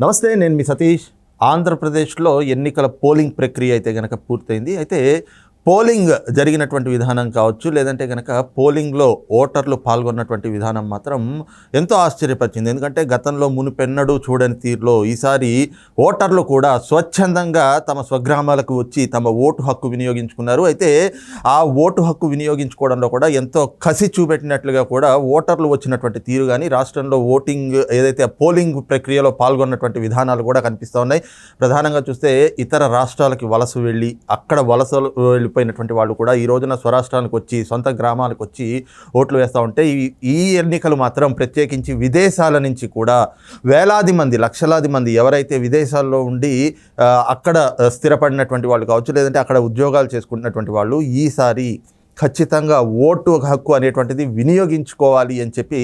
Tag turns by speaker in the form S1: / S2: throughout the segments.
S1: నమస్తే నేను మీ సతీష్. ఆంధ్రప్రదేశ్లో ఎన్నికల పోలింగ్ ప్రక్రియ అయితే కనుక పూర్తయింది. అయితే పోలింగ్ జరిగినటువంటి విధానం కావచ్చు లేదంటే కనుక పోలింగ్లో ఓటర్లు పాల్గొన్నటువంటి విధానం మాత్రం ఎంతో ఆశ్చర్యపరిచింది. ఎందుకంటే గతంలో మునుపెన్నడూ చూడని తీరులో ఈసారి ఓటర్లు కూడా స్వచ్ఛందంగా తమ స్వగ్రామాలకు వచ్చి తమ ఓటు హక్కు వినియోగించుకున్నారు. అయితే ఆ ఓటు హక్కు వినియోగించుకోవడంలో కూడా ఎంతో కసి చూపెట్టినట్లుగా కూడా ఓటర్లు వచ్చినటువంటి తీరు కానీ రాష్ట్రంలో ఓటింగ్ ఏదైతే పోలింగ్ ప్రక్రియలో పాల్గొన్నటువంటి విధానాలు కూడా కనిపిస్తూ ఉన్నాయి. ప్రధానంగా చూస్తే ఇతర రాష్ట్రాలకి వలస వెళ్ళి అక్కడ వలసలు వెళ్ళి వెళ్ళిపోయినటువంటి వాళ్ళు కూడా ఈ రోజున స్వరాష్ట్రానికి వచ్చి సొంత గ్రామాలకు వచ్చి ఓట్లు వేస్తూ ఉంటే ఈ ఈ ఎన్నికలు మాత్రం ప్రత్యేకించి విదేశాల నుంచి కూడా వేలాది మంది లక్షలాది మంది ఎవరైతే విదేశాల్లో ఉండి అక్కడ స్థిరపడినటువంటి వాళ్ళు కావచ్చు లేదంటే అక్కడ ఉద్యోగాలు చేసుకుంటున్నటువంటి వాళ్ళు ఈసారి ఖచ్చితంగా ఓటు హక్కు అనేటువంటిది వినియోగించుకోవాలి అని చెప్పి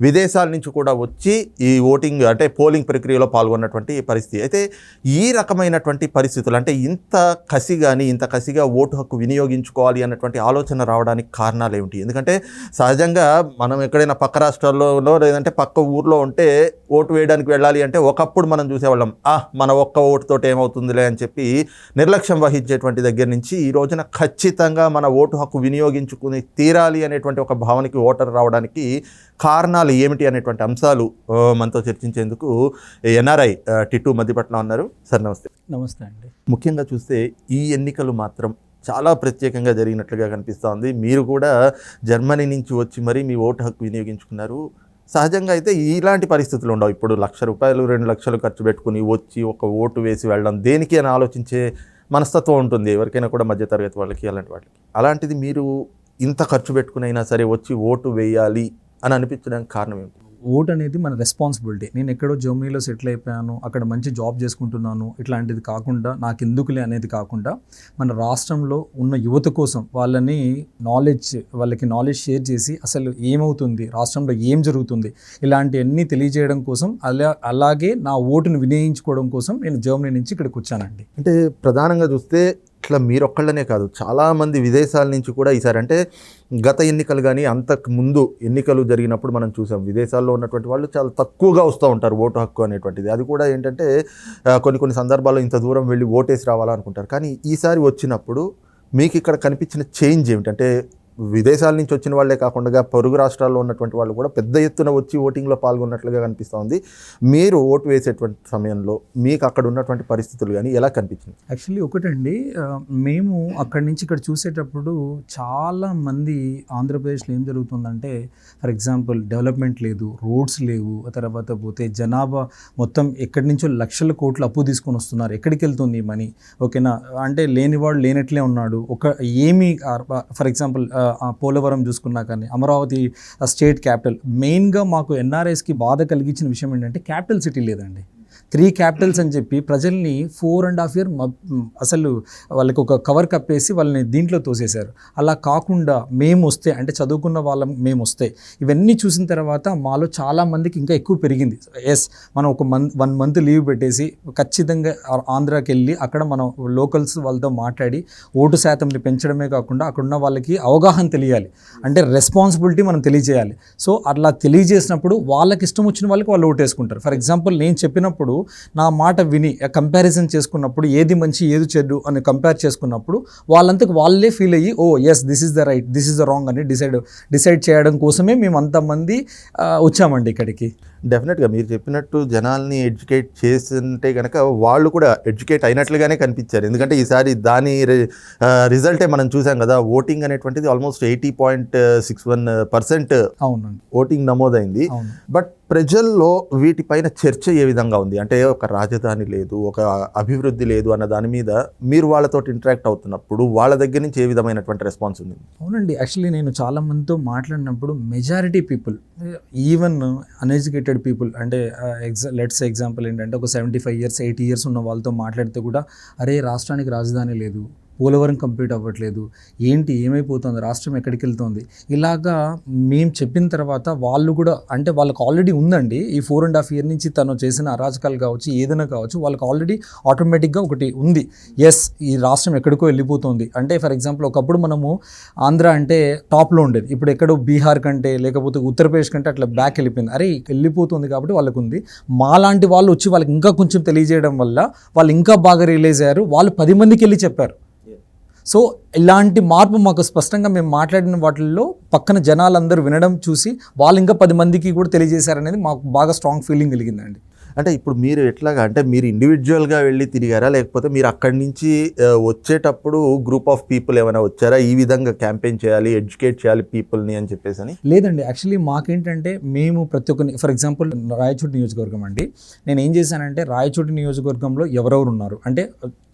S1: విదేశాల నుంచి కూడా వచ్చి ఈ ఓటింగ్ అంటే పోలింగ్ ప్రక్రియలో పాల్గొన్నటువంటి పరిస్థితి. అయితే ఈ రకమైనటువంటి పరిస్థితులు అంటే ఇంత కసి కానీ ఇంత కసిగా ఓటు హక్కు వినియోగించుకోవాలి అన్నటువంటి ఆలోచన రావడానికి కారణాలు ఏమిటి? ఎందుకంటే సహజంగా మనం ఎక్కడైనా పక్క రాష్ట్రాల్లోనో లేదంటే పక్క ఊర్లో ఉంటే ఓటు వేయడానికి వెళ్ళాలి అంటే ఒకప్పుడు మనం చూసేవాళ్ళం ఆ మన ఒక్క ఓటుతో ఏమవుతుందిలే అని చెప్పి నిర్లక్ష్యం వహించేటువంటి దగ్గర నుంచి ఈ రోజున ఖచ్చితంగా మన ఓటు హక్కు వినియోగించుకుని తీరాలి అనేటువంటి ఒక భావనకి ఓటర్ రావడానికి కారణాలు ఏమిటి అనేటువంటి అంశాలు మనతో చర్చించేందుకు ఎన్ఆర్ఐ టిట్టు మధ్యపట్నం ఉన్నారు సార్ నమస్తే.
S2: నమస్తే అండి.
S1: ముఖ్యంగా చూస్తే ఈ ఎన్నికలు మాత్రం చాలా ప్రత్యేకంగా జరిగినట్లుగా కనిపిస్తోంది మీరు కూడా జర్మనీ నుంచి వచ్చి మరీ మీ ఓటు హక్కు వినియోగించుకున్నారు. సహజంగా అయితే ఇలాంటి పరిస్థితులు ఉండవు. ఇప్పుడు లక్ష రూపాయలు రెండు లక్షలు ఖర్చు పెట్టుకుని వచ్చి ఒక ఓటు వేసి వెళ్ళడం దేనికి అని ఆలోచించే మనస్తత్వం ఉంటుంది. ఎవరికైనా కూడా మధ్యతరగతి వాళ్ళకి అలాంటి వాళ్ళకి. అలాంటిది మీరు ఇంత ఖర్చు పెట్టుకునైనా సరే వచ్చి ఓటు వేయాలి అని అనిపించడానికి కారణం ఏంటి
S2: ఓట్ అనేది మన రెస్పాన్సిబిలిటీ నేను ఎక్కడో జర్మనీలో సెటిల్ అయిపోయాను అక్కడ మంచి జాబ్ చేసుకుంటున్నాను ఇట్లాంటిది కాకుండా నాకు ఎందుకులే అనేది కాకుండా మన రాష్ట్రంలో ఉన్న యువత కోసం వాళ్ళని నాలెడ్జ్ వాళ్ళకి నాలెడ్జ్ షేర్ చేసి అసలు ఏమవుతుంది రాష్ట్రంలో ఏం జరుగుతుంది ఇలాంటివన్నీ తెలియజేయడం కోసం అలా అలాగే నా ఓటును వినియోగించుకోవడం కోసం నేను జర్మనీ నుంచి ఇక్కడికి వచ్చానండి.
S1: అంటే ప్రధానంగా చూస్తే ఇట్లా మీరొక్కళ్ళనే కాదు. చాలామంది విదేశాల నుంచి కూడా ఈసారి అంటే గత ఎన్నికలు కానీ అంతకు ముందు ఎన్నికలు జరిగినప్పుడు మనం చూసాం. విదేశాల్లో ఉన్నటువంటి వాళ్ళు చాలా తక్కువగా వస్తూ ఉంటారు ఓటు హక్కు అనేటువంటిది. అది కూడా ఏంటంటే కొన్ని కొన్ని సందర్భాల్లో ఇంత దూరం వెళ్ళి ఓటేసి రావాలనుకుంటారు. కానీ ఈసారి వచ్చినప్పుడు మీకు ఇక్కడ కనిపించిన చేంజ్ ఏమిటంటే విదేశాల నుంచి వచ్చిన వాళ్ళే కాకుండా పొరుగు రాష్ట్రాల్లో ఉన్నటువంటి వాళ్ళు కూడా పెద్ద ఎత్తున వచ్చి ఓటింగ్లో పాల్గొన్నట్లుగా కనిపిస్తోంది. మీరు ఓటు వేసేటువంటి సమయంలో మీకు అక్కడ ఉన్నటువంటి పరిస్థితులు కానీ ఎలా కనిపించింది?
S2: యాక్చువల్లీ ఒకటండి మేము అక్కడి నుంచి ఇక్కడ చూసేటప్పుడు చాలా మంది ఆంధ్రప్రదేశ్లో ఏం జరుగుతుందంటే ఫర్ ఎగ్జాంపుల్ డెవలప్మెంట్ లేదు రోడ్స్ లేవు తర్వాత పోతే జనాభా మొత్తం ఎక్కడి నుంచో లక్షల కోట్లు అప్పు తీసుకొని వస్తున్నారు ఎక్కడికి వెళ్తుంది మనీ? ఓకేనా? అంటే లేనివాడు లేనట్లే ఉన్నాడు. ఒక ఏమి ఫర్ ఎగ్జాంపుల్ పోలవరం చూసుకున్నా కానీ అమరావతి స్టేట్ క్యాపిటల్. మెయిన్గా మాకు ఎన్ఆర్ఎస్కి బాధ కలిగించిన విషయం ఏంటంటే క్యాపిటల్ సిటీ లేదండి. త్రీ క్యాపిటల్స్ అని చెప్పి ప్రజల్ని ఫోర్ అండ్ హాఫ్ ఇయర్ అసలు వాళ్ళకి ఒక కవర్ కప్పేసి వాళ్ళని దీంట్లో తోసేశారు. అలా కాకుండా మేము వస్తే అంటే చదువుకున్న వాళ్ళం మేము వస్తే ఇవన్నీ చూసిన తర్వాత మాలో చాలా మందికి ఇంకా ఎక్కువ పెరిగింది. ఎస్ మనం ఒక మంత్ వన్ మంత్ లీవ్ పెట్టేసి ఖచ్చితంగా ఆంధ్రాకి వెళ్ళి అక్కడ మనం లోకల్స్ వాళ్ళతో మాట్లాడి ఓటు శాతంని పెంచడమే కాకుండా అక్కడ ఉన్న వాళ్ళకి అవగాహన తెలియాలి. అంటే రెస్పాన్సిబిలిటీ మనం తెలియజేయాలి. సో అట్లా తెలియజేసినప్పుడు వాళ్ళకి ఇష్టం వచ్చిన వాళ్ళకి వాళ్ళు ఓటేసుకుంటారు. ఫర్ ఎగ్జాంపుల్ నేను చెప్పినప్పుడు నా మాట విని కంపారిజన్ చేసుకున్నప్పుడు ఏది మంచి ఏది చెడు అని కంపేర్ చేసుకున్నప్పుడు వాళ్ళంతకు వాళ్ళే ఫీల్ అయ్యి ఓ yes this is the right this is the wrong అని డిసైడ్ డిసైడ్ చేయడం కోసమే మేము అంతమంది వచ్చామండి ఇక్కడికి.
S1: డెఫినెట్గా మీరు చెప్పినట్టు జనాల్ని ఎడ్యుకేట్ చేస్తుంటే కనుక వాళ్ళు కూడా ఎడ్యుకేట్ అయినట్లుగానే కనిపించారు. ఎందుకంటే ఈసారి దాని రిజల్టే మనం చూసాం కదా ఓటింగ్ అనేటువంటిది almost eighty point six one percent
S2: అవునండి.
S1: ఓటింగ్ నమోదైంది. బట్ ప్రజల్లో వీటిపైన చర్చ ఏ విధంగా ఉంది? అంటే ఒక రాజధాని లేదు ఒక అభివృద్ధి లేదు అన్న దాని మీద మీరు వాళ్ళతో ఇంటరాక్ట్ అవుతున్నప్పుడు వాళ్ళ దగ్గర నుంచి ఏ విధమైనటువంటి రెస్పాన్స్ ఉంది?
S2: అవునండి. యాక్చువల్లీ నేను చాలా మందితో మాట్లాడినప్పుడు majority people even uneducated people అంటే ఎగ్జా లెట్స్ ఎగ్జాంపుల్ ఏంటంటే ఒక seventy five years eighty years ఉన్న వాళ్ళతో మాట్లాడితే కూడా అరే రాష్ట్రానికి రాజధాని లేదు పోలవరం కంప్లీట్ అవ్వట్లేదు. ఏంటి? ఏమైపోతుంది? రాష్ట్రం ఎక్కడికి వెళ్తుంది ఇలాగా మేము చెప్పిన తర్వాత వాళ్ళు కూడా అంటే వాళ్ళకి ఆల్రెడీ ఉందండి. ఈ ఫోర్ అండ్ హాఫ్ ఇయర్ నుంచి తను చేసిన అరాచకాలు కావచ్చు ఏదైనా కావచ్చు వాళ్ళకి ఆల్రెడీ ఆటోమేటిక్గా ఒకటి ఉంది. ఎస్ ఈ రాష్ట్రం ఎక్కడికో వెళ్ళిపోతుంది. అంటే ఫర్ ఎగ్జాంపుల్ ఒకప్పుడు మనము ఆంధ్ర అంటే టాప్లో ఉండేది. ఇప్పుడు ఎక్కడో బీహార్ కంటే లేకపోతే ఉత్తరప్రదేశ్ కంటే అట్లా బ్యాక్ వెళ్ళిపోయింది. అరే వెళ్ళిపోతుంది కాబట్టి వాళ్ళకు ఉంది. మాలాంటి వాళ్ళు వచ్చి వాళ్ళకి ఇంకా కొంచెం తెలియజేయడం వల్ల వాళ్ళు ఇంకా బాగా రియలైజ్ అయ్యారు. వాళ్ళు పది మందికి వెళ్ళి చెప్పారు. సో ఇలాంటి మార్పు మాకు స్పష్టంగా మేము మాట్లాడిన వాటిల్లో పక్కన జనాలందరూ వినడం చూసి వాళ్ళు ఇంకా పది మందికి కూడా తెలియజేశారనేది మాకు బాగా స్ట్రాంగ్ ఫీలింగ్ కలిగిందండి.
S1: అంటే ఇప్పుడు మీరు ఎట్లాగా అంటే మీరు ఇండివిజువల్గా వెళ్ళి తిరిగారా? లేకపోతే మీరు అక్కడి నుంచి వచ్చేటప్పుడు గ్రూప్ ఆఫ్ పీపుల్ ఏమైనా వచ్చారా? ఈ విధంగా క్యాంపెయిన్ చేయాలి ఎడ్యుకేట్ చేయాలి పీపుల్ని అని చెప్పేసి అని?
S2: లేదండి. యాక్చువల్లీ మాకేంటంటే మేము ప్రతి ఒక్కరిని ఫర్ ఎగ్జాంపుల్ రాయచోటి నియోజకవర్గం అండి. నేను ఏం చేశానంటే రాయచోటి నియోజకవర్గంలో ఎవరెవరు ఉన్నారు? అంటే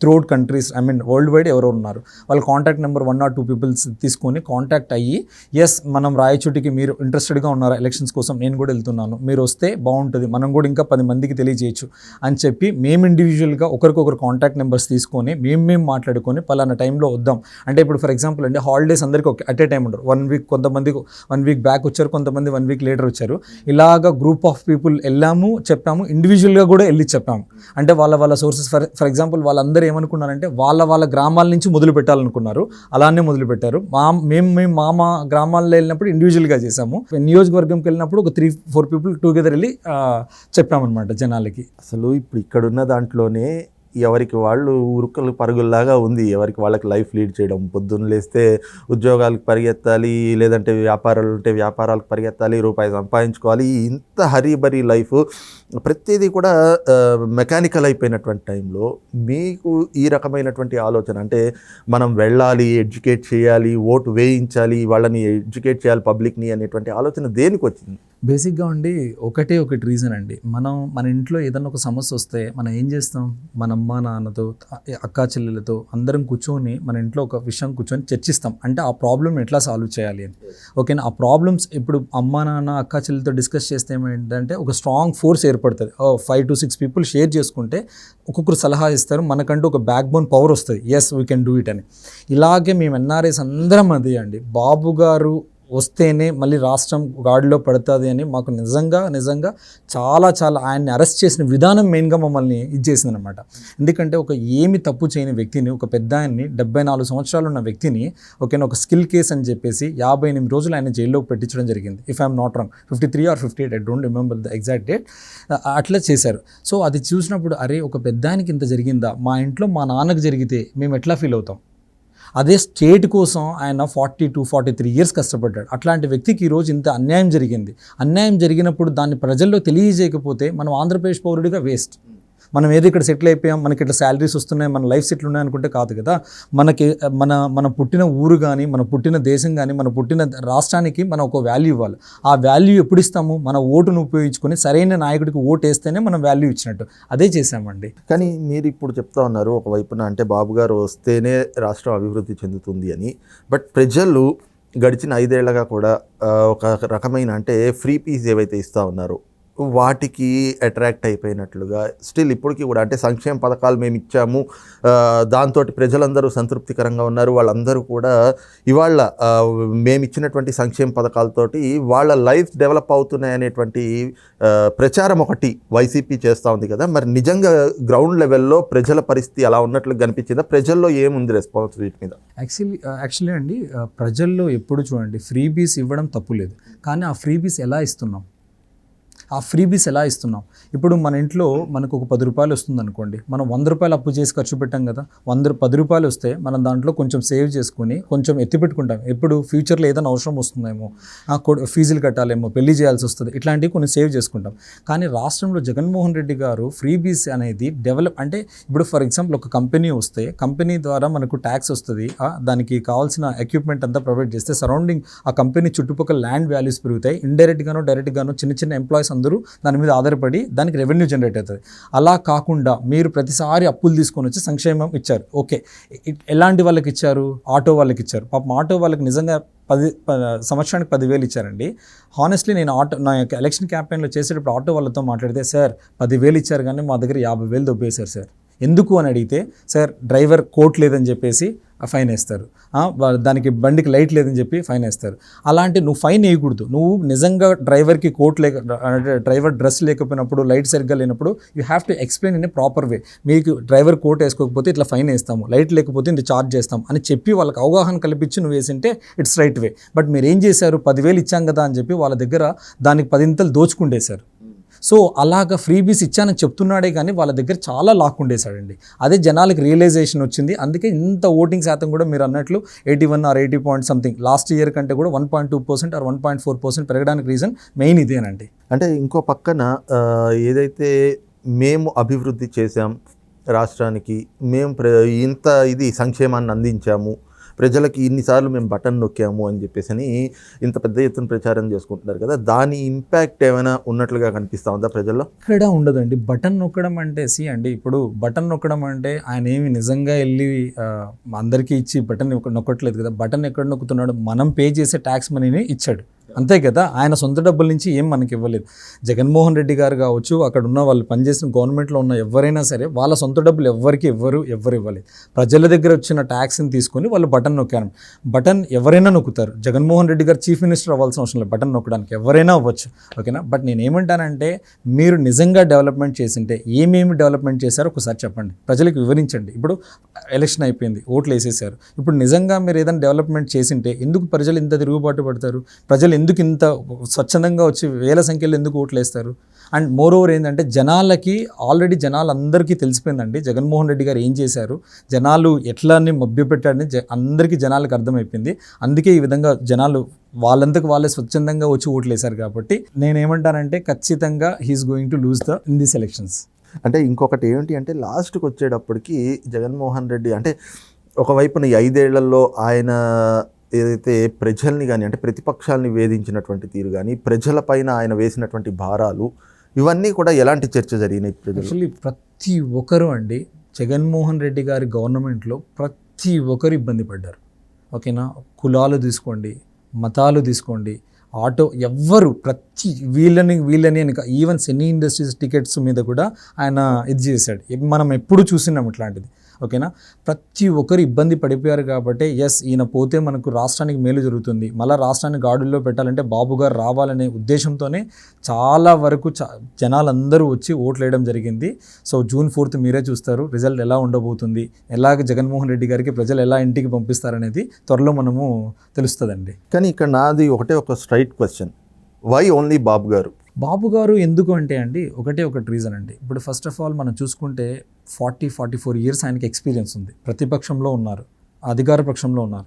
S2: throughout countries I mean worldwide ఎవరెవరు ఉన్నారు? వాళ్ళ contact number one or two peoples తీసుకొని కాంటాక్ట్ అయ్యి ఎస్ మనం రాయచోటికి మీరు ఇంట్రెస్టెడ్గా ఉన్నారు ఎలక్షన్స్ కోసం నేను కూడా వెళ్తున్నాను. మీరు వస్తే బాగుంటుంది. మనం కూడా ఇంకా పది మందికి తెలియజేయచ్చు అని చెప్పి మేము ఇండివిజువల్గా ఒకరికొకరు కాంటాక్ట్ నెంబర్స్ తీసుకొని మేము మేము మాట్లాడుకొని పలానా టైంలో వద్దాం. అంటే ఇప్పుడు ఫర్ ఎగ్జాంపుల్ అండి హాలిడేస్ అందరికీ ఒక అట్ ఏ టైం ఉండరు వన్ వీక్ కొంతమంది వన్ వీక్ బ్యాక్ వచ్చారు కొంతమంది వన్ వీక్ లేటర్ వచ్చారు. ఇలాగ గ్రూప్ ఆఫ్ పీపుల్ వెళ్ళాము చెప్పాము ఇండివిజువల్గా కూడా వెళ్ళి చెప్పాము. అంటే వాళ్ళ వాళ్ళ సోర్సెస్ ఫర్ ఫర్ ఎగ్జాంపుల్ వాళ్ళందరూ ఏమనుకున్నారంటే వాళ్ళ వాళ్ళ గ్రామాల నుంచి మొదలు పెట్టాలనుకున్నారు. అలానే మొదలు పెట్టారు. మా మేము మేము మామ గ్రామాల్లో వెళ్ళినప్పుడు ఇండివిజువల్గా చేసాము నియోజకవర్గంకి వెళ్ళినప్పుడు ఒక త్రీ ఫోర్ పీపుల్ టుగెదర్ వెళ్ళి చెప్పామన్నమాట. జనాలకి.
S1: అసలు ఇప్పుడు ఇక్కడున్న దాంట్లోనే ఎవరికి వాళ్ళు ఉరుకలు పరుగుల్లాగా ఉంది. ఎవరికి వాళ్ళకి లైఫ్ లీడ్ చేయడం పొద్దున్న లేస్తే ఉద్యోగాలకు పరిగెత్తాలి లేదంటే వ్యాపారాలు ఉంటే వ్యాపారాలకు పరిగెత్తాలి రూపాయి సంపాదించుకోవాలి. ఇంత హరీబరీ లైఫ్ ప్రతిదీ కూడా మెకానికల్ అయిపోయినటువంటి టైంలో మీకు ఈ రకమైనటువంటి ఆలోచన అంటే మనం వెళ్ళాలి ఎడ్యుకేట్ చేయాలి ఓటు వేయించాలి వాళ్ళని ఎడ్యుకేట్ చేయాలి పబ్లిక్ని అనేటువంటి ఆలోచన దేనికి వచ్చింది
S2: బేసిక్గా ఉండి ఒకటే ఒకటి రీజన్ అండి. మనం మన ఇంట్లో ఏదైనా ఒక సమస్య వస్తే మనం ఏం చేస్తాం? మన అమ్మ నాన్నతో అక్కా చెల్లెలతో అందరం కూర్చొని మన ఇంట్లో ఒక విషయం కూర్చొని చర్చిస్తాం. అంటే ఆ ప్రాబ్లమ్ ఎట్లా సాల్వ్ చేయాలి అని. ఓకేనా? ఆ ప్రాబ్లమ్స్ ఇప్పుడు అమ్మ నాన్న అక్కా చెల్లెలతో డిస్కస్ చేస్తే ఏమైందంటే ఒక స్ట్రాంగ్ ఫోర్స్ ఏర్పడుతుంది. Five to six people share చేసుకుంటే ఒక్కొక్కరు సలహా ఇస్తారు. మనకంటూ ఒక బ్యాక్ బోన్ పవర్ వస్తుంది. Yes we can do it అని. ఇలాగే మేము ఎన్ఆర్ఎస్ అందరం అది అండి. బాబు గారు వస్తేనే మళ్ళీ రాష్ట్రం గాడిలో పడుతుంది అని మాకు నిజంగా నిజంగా చాలా చాలా ఆయన్ని అరెస్ట్ చేసిన విధానం మెయిన్గా మమ్మల్ని ఇది చేసింది అనమాట ఎందుకంటే ఒక ఏమి తప్పు చేయని వ్యక్తిని ఒక పెద్ద ఆయన్ని డెబ్బై నాలుగు సంవత్సరాలు ఉన్న వ్యక్తిని ఓకేనా ఒక స్కిల్ కేస్ అని చెప్పేసి యాభై ఎనిమిది రోజులు ఆయన జైల్లోకి పెట్టించడం జరిగింది. If I'm not wrong fifty three or fifty eight I don't remember the exact date అట్లా చేశారు. సో అది చూసినప్పుడు అరే ఒక పెద్ద ఆయనకి ఇంత జరిగిందా? మా ఇంట్లో మా నాన్నకు జరిగితే మేము ఎట్లా ఫీల్ అవుతాం? అదే స్టేట్ కోసం ఆయన forty two forty three years కష్టపడ్డాడు. అట్లాంటి వ్యక్తికి ఈరోజు ఇంత అన్యాయం జరిగింది. అన్యాయం జరిగినప్పుడు దాన్ని ప్రజల్లో తెలియజేయకపోతే మనం ఆంధ్రప్రదేశ్ పౌరుడిగా వేస్ట్. మనం ఏదో ఇక్కడ సెటిల్ అయిపోయాం మనకి ఇట్లా శాలరీస్ వస్తున్నాయి మన లైఫ్ సెటిల్ ఉన్నాయి అనుకుంటే కాదు కదా. మనకి మన మన పుట్టిన ఊరు కానీ మన పుట్టిన దేశం కానీ మన పుట్టిన రాష్ట్రానికి మనం ఒక వాల్యూ ఇవ్వాలి. ఆ వాల్యూ ఎప్పుడు ఇస్తాము? మన ఓటును ఉపయోగించుకొని సరైన నాయకుడికి ఓటు వేస్తేనే మనం వాల్యూ ఇచ్చినట్టు. అదే చేసామండి
S1: కానీ మీరు ఇప్పుడు చెప్తా ఉన్నారు ఒకవైపున అంటే బాబు గారు వస్తేనే రాష్ట్రం అభివృద్ధి చెందుతుంది అని. బట్ ప్రజలు గడిచిన ఐదేళ్ళగా కూడా ఒక రకమైన అంటే ఫ్రీ పీస్ ఏవైతే ఇస్తూ ఉన్నారో వాటికి అట్రాక్ట్ అయిపోయినట్లుగా స్టిల్ ఇప్పటికీ కూడా అంటే సంక్షేమ పథకాలు మేము ఇచ్చాము. దాంతో ప్రజలందరూ సంతృప్తికరంగా ఉన్నారు. వాళ్ళందరూ కూడా ఇవాళ మేము ఇచ్చినటువంటి సంక్షేమ పథకాలతోటి వాళ్ళ లైఫ్ డెవలప్ అవుతున్నాయి అనేటువంటి ప్రచారం ఒకటి వైసీపీ చేస్తూ ఉంది కదా. మరి నిజంగా గ్రౌండ్ లెవెల్లో ప్రజల పరిస్థితి అలా ఉన్నట్లు కనిపించిందా? ప్రజల్లో ఏముంది రెస్పాన్స్ వీటి మీద?
S2: యాక్చువల్లీ యాక్చువల్లీ అండి ప్రజల్లో ఎప్పుడు చూడండి ఫ్రీ బీస్ ఇవ్వడం తప్పు లేదు. కానీ ఆ ఫ్రీ బీస్ ఎలా ఇస్తున్నాం? ఆ ఫ్రీబీస్ ఎలా ఇస్తున్నాం? ఇప్పుడు మన ఇంట్లో మనకు ఒక పది రూపాయలు వస్తుంది అనుకోండి మనం వంద రూపాయలు అప్పు చేసి ఖర్చు పెట్టాం కదా వంద పది రూపాయలు వస్తే మనం దాంట్లో కొంచెం సేవ్ చేసుకుని కొంచెం ఎత్తి పెట్టుకుంటాం. ఎప్పుడు ఫ్యూచర్లో ఏదైనా అవసరం వస్తుందేమో ఆ ఫీజులు కట్టాలేమో పెళ్ళి చేయాల్సి వస్తుంది ఇట్లాంటివి కొన్ని సేవ్ చేసుకుంటాం. కానీ రాష్ట్రంలో జగన్మోహన్ రెడ్డి గారు ఫ్రీబీస్ అనేది డెవలప్ అంటే ఇప్పుడు ఫర్ ఎగ్జాంపుల్ ఒక కంపెనీ వస్తే కంపెనీ ద్వారా మనకు ట్యాక్స్ వస్తుంది దానికి కావాల్సిన ఎక్విప్మెంట్ అంతా ప్రొవైడ్ చేస్తే సరౌండింగ్ ఆ కంపెనీ చుట్టుపక్కల ల్యాండ్ వాల్యూస్ పెరుగుతాయి. ఇండైరెక్ట్గానో డైరెక్ట్గానో చిన్న చిన్న ఎంప్లాయీస్ అందరూ దాని మీద ఆధారపడి దానికి రెవెన్యూ జనరేట్ అవుతుంది. అలా కాకుండా మీరు ప్రతిసారి అప్పులు తీసుకొని వచ్చి సంక్షేమం ఇచ్చారు. ఓకే. ఎలాంటి వాళ్ళకి ఇచ్చారు? ఆటో వాళ్ళకి ఇచ్చారు. పాపం ఆటో వాళ్ళకి నిజంగా పది సంవత్సరానికి పదివేలు ఇచ్చారండి. హానెస్ట్లీ నేను ఆటో నా యొక్క ఎలక్షన్ క్యాంపెయిన్లో చేసేటప్పుడు ఆటో వాళ్ళతో మాట్లాడితే సార్ పదివేలు ఇచ్చారు కానీ మా దగ్గర యాభై వేలు దొబ్బేశారు సార్. ఎందుకు అని అడిగితే సార్ డ్రైవర్ కోట్ లేదని చెప్పేసి ఫైన్ వేస్తారు. దానికి బండికి లైట్ లేదని చెప్పి ఫైన్ వేస్తారు. అలాంటి నువ్వు ఫైన్ వేయకూడదు. నువ్వు నిజంగా డ్రైవర్కి కోట్ లేక అంటే డ్రైవర్ డ్రెస్ లేకపోయినప్పుడు లైట్ సరిగ్గా లేనప్పుడు you have to explain in a proper way. మీకు డ్రైవర్ కోట్ వేసుకోకపోతే ఇట్లా ఫైన్ వేస్తాము. లైట్ లేకపోతే ఇంత ఛార్జ్ చేస్తాం అని చెప్పి వాళ్ళకి అవగాహన కల్పించి నువ్వు వేసింటే ఇట్స్ రైట్ వే. బట్ మీరు ఏం చేశారు? పదివేలు ఇచ్చాం కదా అని చెప్పి వాళ్ళ దగ్గర దానికి పదింతలు దోచుకుండేశారు. సో అలాగ ఫ్రీబీస్ ఇచ్చానని చెప్తున్నాడే కానీ వాళ్ళ దగ్గర చాలా లాక్కుండేశాడండి అదే జనాలకు రియలైజేషన్ వచ్చింది. అందుకే ఇంత ఓటింగ్ శాతం కూడా మీరు అన్నట్లు eighty one or eighty point something last year కంటే కూడా one point two percent or one point four percent పెరగడానికి రీజన్ మెయిన్ ఇదేనండి.
S1: అంటే ఇంకో పక్కన ఏదైతే మేము అభివృద్ధి చేశాం రాష్ట్రానికి మేము ప్ర ఇంత ఇది సంక్షేమాన్ని అందించాము ప్రజలకి ఇన్నిసార్లు మేము బటన్ నొక్కాము అని చెప్పేసి అని ఇంత పెద్ద ఎత్తున ప్రచారం చేసుకుంటున్నారు కదా దాని ఇంపాక్ట్ ఏమైనా ఉన్నట్లుగా కనిపిస్తా ఉందా ప్రజల్లో?
S2: ఇక్కడ ఉండదండి. బటన్ నొక్కడం అంటే సి అండి ఇప్పుడు బటన్ నొక్కడం అంటే ఆయన ఏమి నిజంగా వెళ్ళి అందరికీ ఇచ్చి బటన్ నొక్కట్లేదు కదా. బటన్ ఎక్కడ నొక్కుతున్నాడు? మనం పే చేసే ట్యాక్స్ మనీని ఇచ్చాడు. అంతే కదా? ఆయన సొంత డబ్బుల నుంచి ఏం మనకి ఇవ్వలేదు. జగన్మోహన్ రెడ్డి గారు కావచ్చు అక్కడ ఉన్న వాళ్ళు పనిచేసిన గవర్నమెంట్లో ఉన్న ఎవరైనా సరే వాళ్ళ సొంత డబ్బులు ఎవ్వరికి ఎవ్వరు ఎవ్వరు ఇవ్వలేదు. ప్రజల దగ్గర వచ్చిన ట్యాక్స్ని తీసుకొని వాళ్ళు బటన్ నొక్కారు. బటన్ ఎవరైనా నొక్కుతారు. జగన్మోహన్ రెడ్డి గారు చీఫ్ మినిస్టర్ అవ్వాల్సిన అవసరం లేదు. బటన్ నొక్కడానికి ఎవరైనా అవ్వచ్చు. ఓకేనా? బట్ నేను ఏమంటానంటే మీరు నిజంగా డెవలప్మెంట్ చేసింటే ఏమేమి డెవలప్మెంట్ చేశారో ఒకసారి చెప్పండి. ప్రజలకు వివరించండి. ఇప్పుడు ఎలక్షన్ అయిపోయింది. ఓట్లు వేసేసారు. ఇప్పుడు నిజంగా మీరు ఏదైనా డెవలప్మెంట్ చేసింటే ఎందుకు ప్రజలు ఇంత తిరుగుబాటు పడతారు? ప్రజలు ఎందుకు ఇంత స్వచ్ఛందంగా వచ్చి వేల సంఖ్యలో ఎందుకు ఓట్లు వేస్తారు అండ్ మోర్ ఓవర్ ఏంటంటే జనాలకి ఆల్రెడీ జనాలందరికీ తెలిసిపోయిందండి. జగన్మోహన్ రెడ్డి గారు ఏం చేశారు? జనాలు ఎట్లా అని జ అందరికీ జనాలకు అర్థమైపోయింది. అందుకే ఈ విధంగా జనాలు వాళ్ళంతకు వాళ్ళే స్వచ్ఛందంగా వచ్చి ఓట్లు వేశారు కాబట్టి నేనేమంటానంటే ఖచ్చితంగా he's going to lose the in this elections
S1: అంటే ఇంకొకటి ఏంటి అంటే లాస్ట్కి వచ్చేటప్పటికి జగన్మోహన్ రెడ్డి అంటే ఒకవైపున ఐదేళ్ళలో ఆయన ఏదైతే ప్రజల్ని కానీ అంటే ప్రతిపక్షాలని వేధించినటువంటి తీరు కానీ ప్రజలపైన ఆయన వేసినటువంటి భారాలు ఇవన్నీ కూడా ఎలాంటి చర్చ జరిగినాయి ప్రజలు
S2: యాక్చువల్లీ ప్రతి ఒక్కరు అండి జగన్మోహన్ రెడ్డి గారి గవర్నమెంట్లో ప్రతి ఒక్కరు ఇబ్బంది పడ్డారు. ఓకేనా? కులాలు తీసుకోండి మతాలు తీసుకోండి ఆటో ఎవ్వరు ప్రతి వీళ్ళని వీళ్ళని అని ఈవెన్ సినీ ఇండస్ట్రీస్ టికెట్స్ మీద కూడా ఆయన ఇది చేశాడు. మనం ఎప్పుడు చూసినాం ఇట్లాంటిది. ఓకేనా? ప్రతి ఒక్కరు ఇబ్బంది పడిపోయారు కాబట్టి ఎస్ ఈయన పోతే మనకు రాష్ట్రానికి మేలు జరుగుతుంది. మళ్ళీ రాష్ట్రాన్ని గాడుల్లో పెట్టాలంటే బాబు గారు రావాలనే ఉద్దేశంతోనే చాలా వరకు చా జనాలందరూ వచ్చి ఓట్లు వేయడం జరిగింది. సో జూన్ ఫోర్త్ మీరే చూస్తారు రిజల్ట్ ఎలా ఉండబోతుంది ఎలాగ జగన్మోహన్ రెడ్డి గారికి ప్రజలు ఎలా ఇంటికి పంపిస్తారనేది త్వరలో మనము తెలుస్తుందండి.
S1: కానీ ఇక్కడ నాది ఒకటే ఒక straight question why only Babu garu?
S2: Babu garu ఎందుకు అంటే అండి ఒకటే ఒకటి రీజన్ అండి. ఇప్పుడు ఫస్ట్ ఆఫ్ ఆల్ మనం చూసుకుంటే ఫార్టీ ఫార్టీ ఫోర్ ఇయర్స్ ఆయనకి ఎక్స్పీరియన్స్ ఉంది. ప్రతిపక్షంలో ఉన్నారు అధికార పక్షంలో ఉన్నారు.